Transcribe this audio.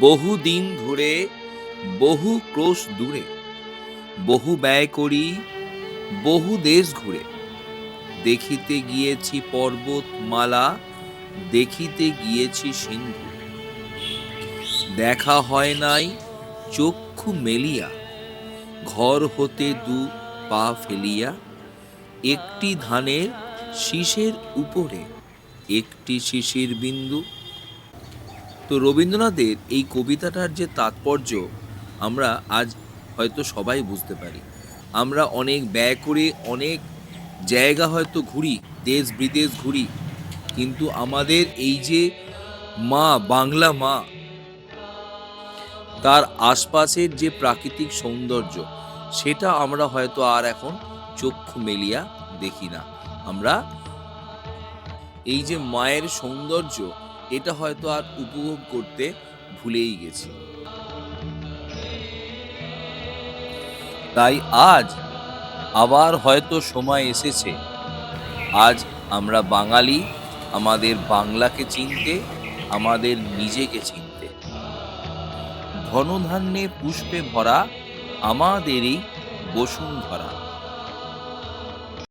বহু দিন ধরে বহু ক্রোশ দূরে, বহু ব্যয় করি, বহু দেশ ঘুরে। দেখিতে গিয়েছি পর্বতমালা, দেখিতে গিয়েছি সিন্ধু। দেখা হয় নাই চক্ষু মেলিয়া, ঘর হতে দু পা ফেলিয়া, একটি ধানের শীষের উপরে, একটি শিশির বিন্দু তো রবীন্দ্রনাথের এই কবিতাটার যে তাৎপর্য, আমরা আজ হয়তো সবাই বুঝতে পারি। আমরা অনেক ব্যয় করে, অনেক জায়গা হয়তো ঘুরি, দেশ বিদেশ ঘুরি, কিন্তু আমাদের এই যে মা, বাংলা মা, তার আশপাশের যে প্রাকৃতিক সৌন্দর্য, সেটা আমরা হয়তো আর এখন চক্ষু মেলিয়া দেখি না। আমরা এই যে মায়ের সৌন্দর্য এটা হয়তো আর উপভোগ করতে ভুলেই গেছি। তাই আজ আবার হয়তো সময় এসেছে। আজ আমরা বাঙালি, আমাদের বাংলাকে চিনতে, আমাদের নিজেকে চিনতে। ধনধান্যে পুষ্পে ভরা আমাদেরই বসুন্ধরা।